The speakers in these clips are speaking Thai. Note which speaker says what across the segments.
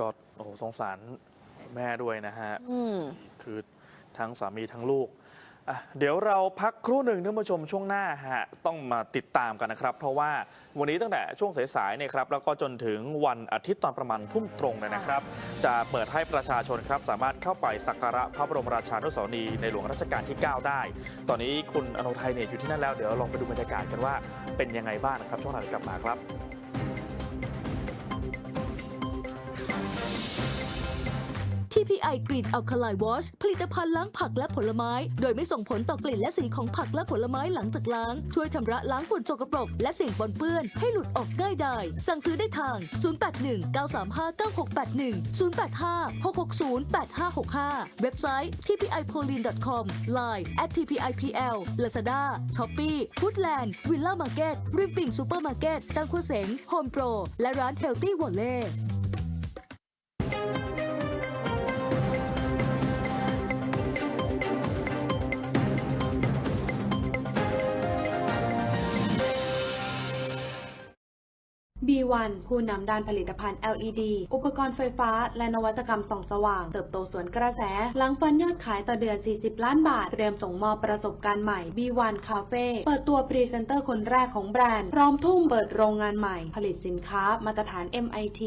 Speaker 1: ก็โอ้โหสงสารแม่ด้วยนะฮะ
Speaker 2: อืม
Speaker 1: คือทั้งสามีทั้งลูกอะเดี๋ยวเราพักครู่หนึ่งท่านผู้ชมช่วงหน้าฮะต้องมาติดตามกันนะครับ เพราะว่าวันนี้ตั้งแต่ช่วงสายๆเนี่ยครับแล้วก็จนถึงวันอาทิตย์ตอนประมาณทุ่มตรงเลยนะครับ จะเปิดให้ประชาชนครับ สามารถเข้าไปสักการะพระบรมราชานุสาวรีย์ในหลวงรัชกาลที่ 9 ได้ ตอนนี้คุณอนุทัยเนี่ยอยู่ที่นั่นแล้วเดี๋ยวลองไปดูบรรยากาศกันว่าเป็นยังไงบ้างนะครับช่วงหน้าเดี๋ยวกลับมาครับ
Speaker 3: TPI Green Alkaline Wash ผลิตภัณฑ์ล้างผักและผลไม้ โดยไม่ส่งผลต่อกลิ่นและสีของผักและผลไม้หลังจากล้าง ช่วยชำระล้างฝุ่นสกปรก และสิ่งปนเปื้อนให้หลุดออกง่ายได้สั่งซื้อได้ทาง 081 935 9681 085 660 8565 เว็บไซต์ tpipolin.com Line at tpipl Lazada Shopee Foodland Villa Market ริมปิ่งซูเปอร์มาร์เก็ตตังคูเสง Home Pro และร้าน Healthy Wallet
Speaker 4: B1 ผู้นำด้านผลิตภัณฑ์ LED อุปกรณ์ไฟฟ้า และนวัตกรรมส่องสว่าง เติบโตสวนกระแส หลังฟันยอดขายต่อเดือน 40 ล้านบาท เตรียมส่งมอบประสบการณ์ใหม่ B1 Cafe เปิดตัวพรีเซนเตอร์คนแรกของแบรนด์ พร้อมทุ่มเปิดโรงงานใหม่ ผลิตสินค้ามาตรฐาน MIT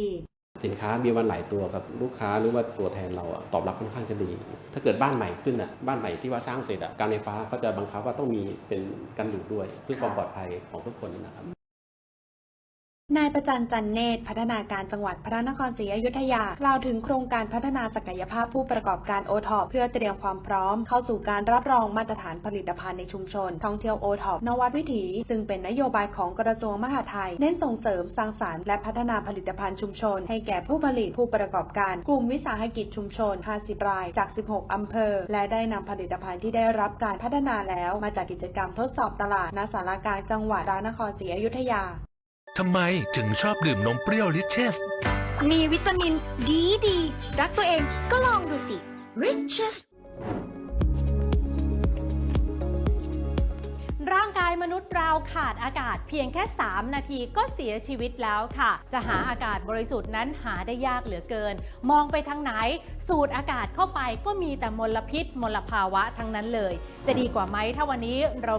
Speaker 5: สินค้ามีวันหลายตัวกับลูกค้าหรือว่าตัวแทนเราตอบรับค่อนข้างจะดี ถ้าเกิดบ้านใหม่ขึ้นอะบ้านใหม่ที่ว่าสร้างเสร็จอะการไฟฟ้าเขาจะบังคับว่าต้องมีเป็นกันดูดด้วยเพื่อความปลอดภัยของทุกคนนะครับ
Speaker 4: นายประจันจันเนตรพัฒนาการจังหวัดพระนครศรีอยุธยากล่าวถึงโครงการพัฒนาศักยภาพผู้ประกอบการโอทอปเพื่อเตรียมความพร้อม เข้าสู่การรับรองมาตรฐานผลิตภัณฑ์ในชุมชน ท่องเที่ยวโอทอปนวัดวิถี ซึ่งเป็นนโยบายของกระทรวงมหาดไทย เน้นส่งเสริมสร้างสารรค์และพัฒนาผลิตภัณฑ์ชุมชน ให้แก่ผู้ผลิตผู้ประกอบการ กลุ่มวิสาหกิจชุมชน 50 รายจาก 16 อำเภอ และได้นำผลิตภัณฑ์ที่ได้รับการพัฒนาแล้ว มาจากกิจกรรมทดสอบตลาดณสารการจังหวัดพระนครศรีอยุธยา
Speaker 6: ทำไมถึงชอบดื่มนมเปรี้ยวลิเชส
Speaker 7: มีวิตามินดีดี รักตัวเองก็ลองดูสิ Riches
Speaker 8: ร่างกายมนุษย์เราขาดอากาศเพียงแค่ 3 นาทีก็เสียชีวิตแล้วค่ะ จะหาอากาศบริสุทธิ์นั้นหาได้ยากเหลือเกิน มองไปทางไหน สูดอากาศเข้าไปก็มีแต่มลพิษมลภาวะทั้งนั้นเลย จะดีกว่าไหมถ้าวันนี้เรา